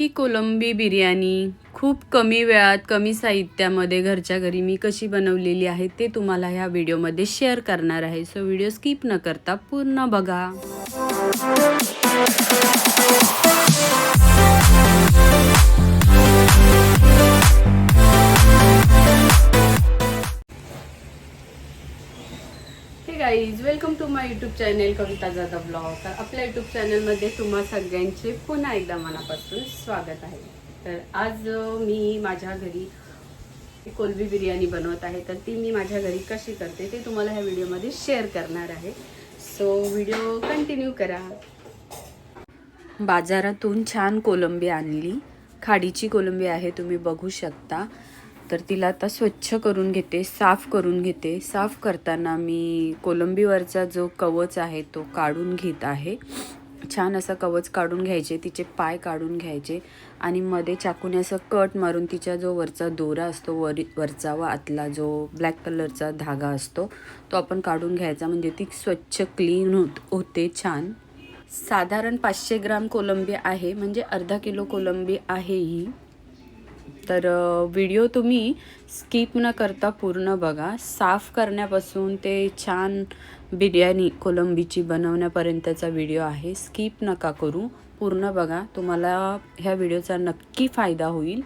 ही कोलंबी बिर्याणी खूप कमी वेळात कमी साहित्यामध्ये घरच्या घरी मी कशी बनवलेली आहे ते तुम्हाला ह्या व्हिडिओमध्ये शेअर करणार आहे. सो व्हिडिओ स्किप न करता पूर्ण बघा. Welcome to my YouTube channel Kavita Jadhav blog. तर आपल्या यूट्यूब चॅनलमध्ये तुम्हा सगळ्यांचे पुन्हा एकदा मनापासून स्वागत आहे. तर आज मी माझ्या घरी कोलबी बिर्याणी बनवत आहे. तर ती मी माझ्या घरी कशी करते ते तुम्हाला ह्या व्हिडिओमध्ये शेअर करणार आहे. सो व्हिडिओ कंटिन्यू करा. बाजारातून छान कोलंबी आणली. खाडीची कोलंबी आहे तुम्ही बघू शकता. तर तिला आता स्वच्छ करून घेते साफ करून घेते. साफ करताना मी कोलंबीवरचा जो कवच आहे तो काढून घेत आहे. छान असा कवच काढून घ्यायचे तिचे पाय काढून घ्यायचे आणि मध्ये चाकूने असं कट मारून तिच्या जो वरचा दोरा असतो वरी वरचा व आतला जो ब्लॅक कलरचा धागा असतो तो आपण काढून घ्यायचा. म्हणजे ती स्वच्छ क्लीन होत होते छान. साधारण पाचशे ग्राम कोलंबी आहे म्हणजे अर्धा किलो कोलंबी आहे ही. तर व्हिडिओ तुम्ही स्किप न करता पूर्ण बघा. साफ करण्यापासून ते छान बिर्याणी कोलंबीची बनवण्यापर्यंतचा व्हिडिओ आहे. स्किप नका करू. पूर्ण बघा. तुम्हाला ह्या व्हिडिओचा नक्की फायदा होईल.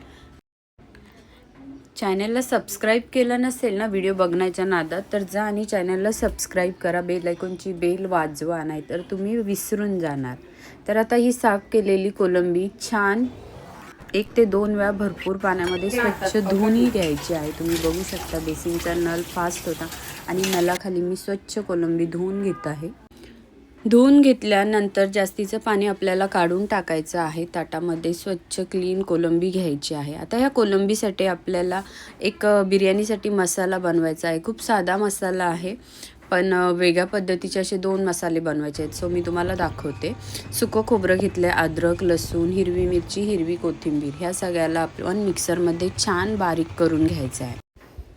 चॅनलला सबस्क्राईब केलं नसेल ना व्हिडिओ बघण्याच्या नादात तर जा आणि चॅनलला सबस्क्राईब करा. बेल आयकॉनची बेल वाजवा नाही तर तुम्ही विसरून जाणार. तर आता ही साफ केलेली कोलंबी छान एक ते दोन वेळा भरपूर पाण्यामध्ये स्वच्छ धुवूनही घ्यायची आहे. तुम्ही बघू शकता बेसिनचा नळ फास्ट होता आणि नळाखाली मी स्वच्छ कोलंबी धुवून घेत आहे. धुवून घेतल्यानंतर जास्तीचं पाणी आपल्याला काढून टाकायचं आहे. ताटामध्ये स्वच्छ क्लीन कोलंबी घ्यायची आहे. आता ह्या कोलंबीसाठी आपल्याला एक बिर्याणीसाठी मसाला बनवायचा आहे. खूप साधा मसाला आहे. पण वेगळ्या पद्धतीचे असे दोन मसाले बनवायचे आहेत. सो मी तुम्हाला दाखवते. सुकं खोबरं घेतलं आहे अद्रक लसूण हिरवी मिरची हिरवी कोथिंबीर. ह्या सगळ्याला आपण मिक्सरमध्ये छान बारीक करून घ्यायचं आहे.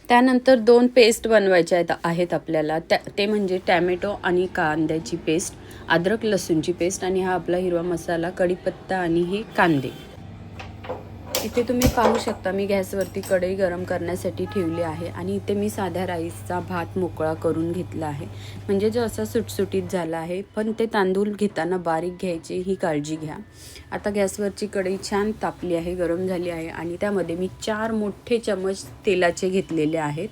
त्यानंतर दोन पेस्ट बनवायच्या आहेत आहेत आपल्याला. त्या ते म्हणजे टॅमॅटो आणि कांद्याची पेस्ट अद्रक लसूणची पेस्ट आणि हा आपला हिरवा मसाला कढीपत्ता आणि हे कांदे. इथे तुम्ही पाहू शकता मी गॅसवरती कढई गरम करण्यासाठी ठेवली आहे आणि इथे मी साध्या राईसचा भात मोकळा करून घेतला आहे. म्हणजे जो असा सुटसुटीत झाला आहे पण ते तांदूळ घेताना बारीक घ्यायचे ही काळजी घ्या. आता गॅसवरची कढई छान तापली आहे गरम झाली आहे आणि त्यामध्ये मी चार मोठे चमच तेलाचे घेतलेले आहेत.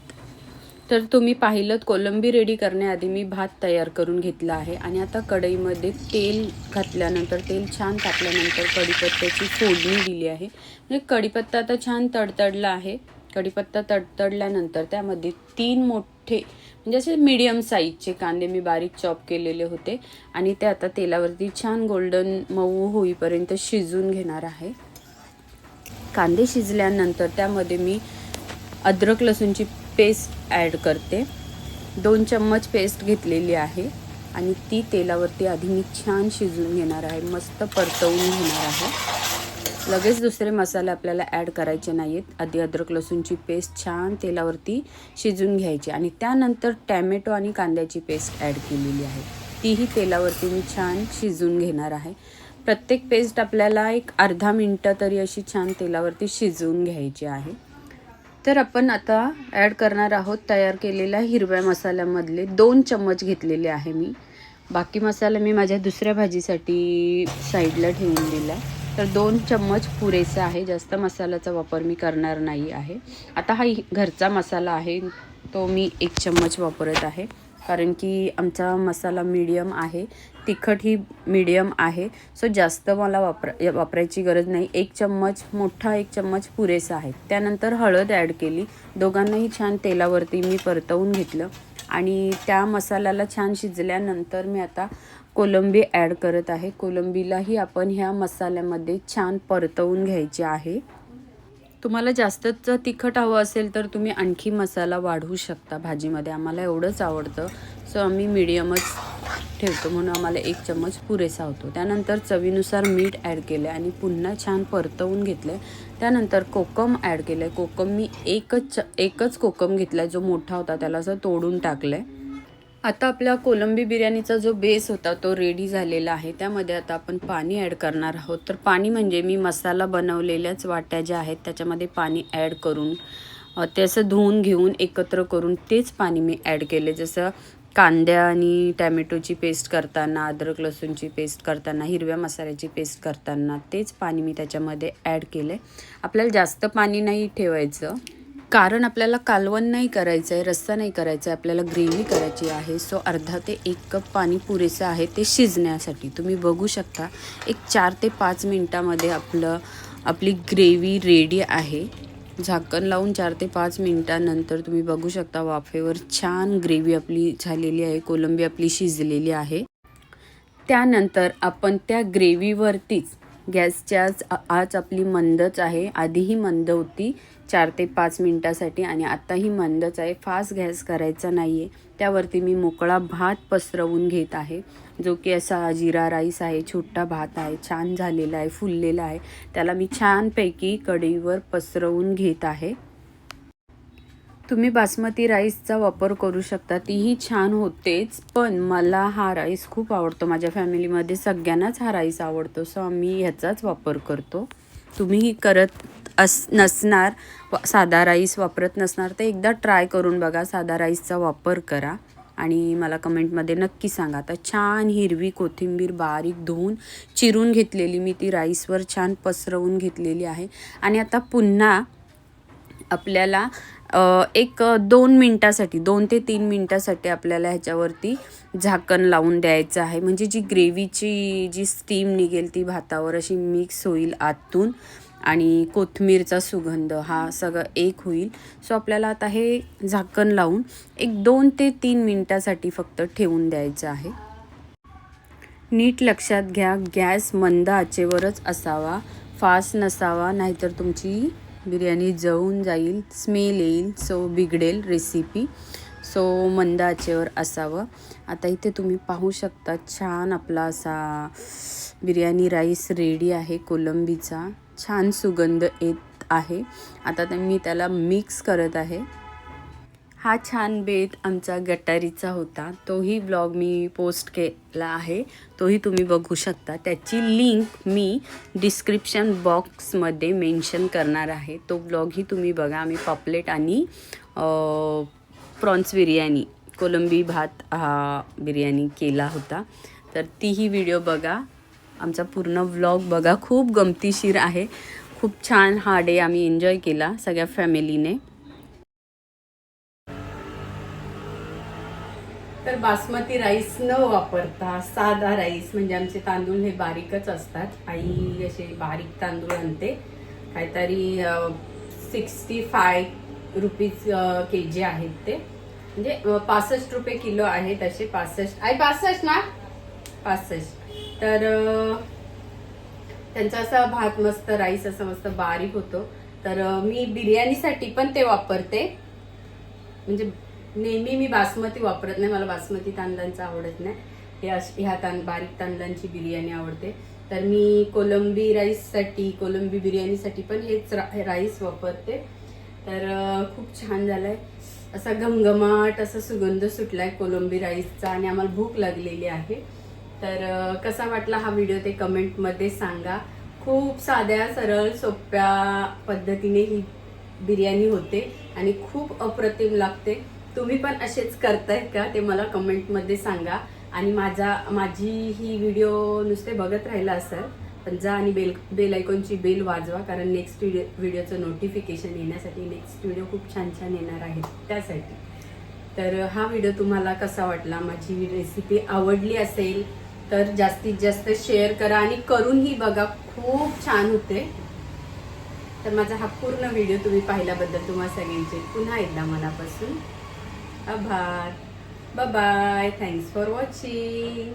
तर तुम्ही पाहिलं कोलंबी रेडी करण्याआधी मी भात तयार करून घेतला आहे. आणि आता कढईमध्ये तेल घातल्यानंतर तेल छान तापल्यानंतर कढीपत्त्याची फोडणी दिली आहे. म्हणजे कढीपत्ता आता छान तडतडला आहे. कढीपत्ता तडतडल्यानंतर त्यामध्ये तीन मोठे म्हणजे असे मीडियम साईजचे कांदे मी बारीक चॉप केलेले होते. आणि ते आता तेलावरती छान गोल्डन मऊ होईपर्यंत शिजून घेणार आहे. कांदे शिजल्यानंतर त्यामध्ये मी अद्रक लसूणची पेस्ट ॲड करते. दोन चम्मच पेस्ट घेतलेली आहे आणि ती तेलावरती आधी मी छान शिजवून घेणार आहे मस्त परतवून घेणार आहे. लगेच दुसरे मसाले आपल्याला ॲड करायचे नाही आहेत आधी अद्रक लसूणची पेस्ट छान तेलावरती शिजून घ्यायची आणि त्यानंतर टॅमॅटो आणि कांद्याची पेस्ट ॲड केलेली आहे. तीही तेलावरती मी छान शिजून घेणार आहे. प्रत्येक पेस्ट आपल्याला एक अर्धा मिनटं तरी अशी छान तेलावरती शिजवून घ्यायची आहे. तर आपण आता ॲड करणार आहोत तयार केलेल्या हिरव्या मसाल्यामधले दोन चम्मच घेतलेले आहे मी. बाकी मसाला मी माझ्या दुसऱ्या भाजीसाठी साईडला ठेवून दिला तर दोन चम्मच पुरेसा आहे. जास्त मसाल्याचा वापर मी करणार नाही आहे. आता हा घरचा मसाला आहे. तो मी एक चम्मच वापरत आहे. कारण की आमचा मसाला मीडियम आहे. तिखट ही मीडियम आहे. सो जास्त मला वापरा वापरायची गरज नाही. एक चम्मच मोठा एक चम्मच पुरेसा आहे. त्यानंतर हळद ॲड केली. दोघांनाही छान तेलावरती मी परतवून घेतलं. आणि त्या मसाल्याला छान शिजल्यानंतर मी आता कोलंबी ॲड करत आहे. कोलंबीलाही आपण ह्या मसाल्यामध्ये छान परतवून घ्यायचे आहे. तुम्हाला जास्तच तिखट हवं असेल तर तुम्ही आणखी मसाला वाढवू शकता भाजीमध्ये. आम्हाला एवढंच आवडतं. सो आम्ही मिडियमच ठेवतो म्हणून आम्हाला एक चम्मच पुरेसा होतो. त्यानंतर चवीनुसार मीठ ॲड केलं आणि पुन्हा छान परतवून घेतलं त्यानंतर कोकम ॲड केलं आहे कोकम मी एकच एकच कोकम घेतला जो मोठा होता. त्याला असं तोडून टाकलं आहे आता आपला कोलंबी बिर्याणीचा जो बेस होता तो रेडी झालेला आहे. त्यामध्ये आता आपण पाणी ॲड करणार आहोत. तर पाणी म्हणजे मी मसाला बनवलेल्याच वाट्या ज्या आहेत त्याच्यामध्ये पाणी ॲड करून ते असं धुवून घेऊन एकत्र करून तेच पाणी मी ॲड केले जसं कांद्या आणि टॅमॅटोची पेस्ट करताना अद्रक लसूणची पेस्ट करताना हिरव्या मसाल्याची पेस्ट करताना तेच पाणी मी त्याच्यामध्ये ॲड केले आपल्याला जास्त पाणी नाही ठेवायचं. कारण आपल्याला कालवण नाही करायचं आहे रस्सा नाही करायचा आहे आपल्याला ग्रेव्ही करायची आहे. सो अर्धा ते एक कप पाणी पुरेसं आहे ते शिजण्यासाठी. तुम्ही बघू शकता एक चार ते पाच मिनटामध्ये आपलं आपली ग्रेव्ही रेडी आहे. झाकण लावून चार ते पाच मिनटानंतर तुम्ही बघू शकता वाफेवर छान ग्रेव्ही आपली झालेली आहे कोलंबी आपली शिजलेली आहे. त्यानंतर आपण त्या ग्रेव्हीवरतीच गॅसच्या आज आज आपली मंदच आहे आधीही मंद होती चार ते पाच मिनटासाठी आणि आत्ताही मंदच आहे फास्ट गॅस करायचा नाही आहे त्यावरती मी मोकळा भात पसरवून घेत आहे. जो की असा जिरा राईस आहे छोटा भात आहे छान झालेला आहे फुललेला आहे. त्याला मी छानपैकी कढईवर पसरवून घेत आहे. तुम्ही बासमती राईसचा वापर करू शकता. तीही छान होतेच पण मला हा राईस खूप आवडतो. माझ्या फॅमिलीमध्ये सगळ्यांनाच हा राईस आवडतो. सो आम्ही ह्याचाच वापर करतो. तुम्हीही करत अस नसणार व- साधा राईस वापरत नसणार तर एकदा ट्राय करून बघा. साधा राईसचा वापर करा आणि मला कमेंटमध्ये नक्की सांगा. आता छान हिरवी कोथिंबीर बारीक धुवून चिरून घेतलेली मी ती राईसवर छान पसरवून घेतलेली आहे. आणि आता पुन्हा आपल्याला एक दोन मिनटासाठी दोन ते तीन मिनटासाठी आपल्याला ह्याच्यावरती झाकण लावून द्यायचं आहे. म्हणजे जी ग्रेव्हीची जी स्टीम निघेल ती भातावर अशी मिक्स होईल आतून. आणि कोथमीरचा सुगंध हा सगळं एक होईल. सो आपल्याला आता हे झाकण लावून एक दोन ते तीन मिनटासाठी फक्त ठेवून द्यायचं आहे. नीट लक्षात घ्या गॅस मंद आचेवरच असावा फास्ट नसावा नाहीतर तुमची बिर्याणी जळून जाईल स्मेल येईल सो बिघडेल रेसिपी सो मंद आचेवर असावं. आता इथे तुम्ही पाहू शकता छान आपला असा बिर्याणी राईस रेडी आहे कोलंबीचा. छान सुगंध येत आहे. आता ते मी त्याला मिक्स करत आहे. हा छान बेत आमचा गटारीचा होता. तोही ब्लॉग मी पोस्ट केला आहे. तोही तुम्ही बघू शकता. त्याची लिंक मी डिस्क्रिप्शन बॉक्समध्ये मेन्शन करणार आहे. तो ब्लॉगही तुम्ही बघा. आम्ही पॉपलेट आणि प्रॉन्स बिर्याणी कोलंबी भात हा बिर्याणी केला होता. तर तीही व्हिडिओ बघा. आमचा पूर्ण व्लॉग बघा. खूप गमतीशीर आहे. खूप छान हा डे आम्ही एन्जॉय केला सगळ्या फॅमिलीने तर बासमती राईस न वापरता साधा राईस म्हणजे आमचे तांदूळ हे बारीकच असतात. आई असे बारीक तांदूळ आणते. काहीतरी sixty five rupees K G आहेत ते. म्हणजे पासष्ट रुपये किलो आहेत असे पासष्ट. आई पासष्ट ना? पासष्ट तर त्यांचा असा भात मस्त राईस असा मस्त बारीक होतो. तर मी बिर्याणीसाठी पण ते वापरते. म्हणजे नेहमी मी बासमती वापरत नाही. मला बासमती तांदळांचा आवडत नाही. हे ह्या तां बारीक तांदळांची बिर्याणी आवडते. तर मी कोलंबी राईससाठी कोलंबी बिर्याणीसाठी पण हेच रा राईस वापरते. तर खूप छान झालंय. असा घमघमाट असा सुगंध सुटलाय कोलंबी राईसचा आणि आम्हाला भूक लागलेली आहे. तर कसा वाटला हा व्हिडिओ ते कमेंटमध्ये सांगा. खूप साध्या सरळ सोप्या पद्धतीने ही बिर्याणी होते आणि खूप अप्रतिम लागते. तुम्ही पण असेच करताय का ते मला कमेंटमध्ये सांगा. आणि माझा माझी ही व्हिडिओ नुसते बघत राहिला सर पण जा आणि बेल बेल आयकॉनची बेल वाजवा कारण नेक्स्ट व्हिडिओ व्हिडिओचं नोटिफिकेशन येण्यासाठी नेक्स्ट व्हिडिओ खूप छान छान येणार आहेत त्यासाठी. तर हा व्हिडिओ तुम्हाला कसा वाटला? माझी रेसिपी आवडली असेल तर जास्तीत जास्त शेअर करा आणि करूनही बघा खूप छान होते. तर माझा हा पूर्ण व्हिडिओ तुम्ही पाहिल्याबद्दल तुम्हाला सगळ्यांचे पुन्हा एकदा मनापासून आभार. Bye thanks for watching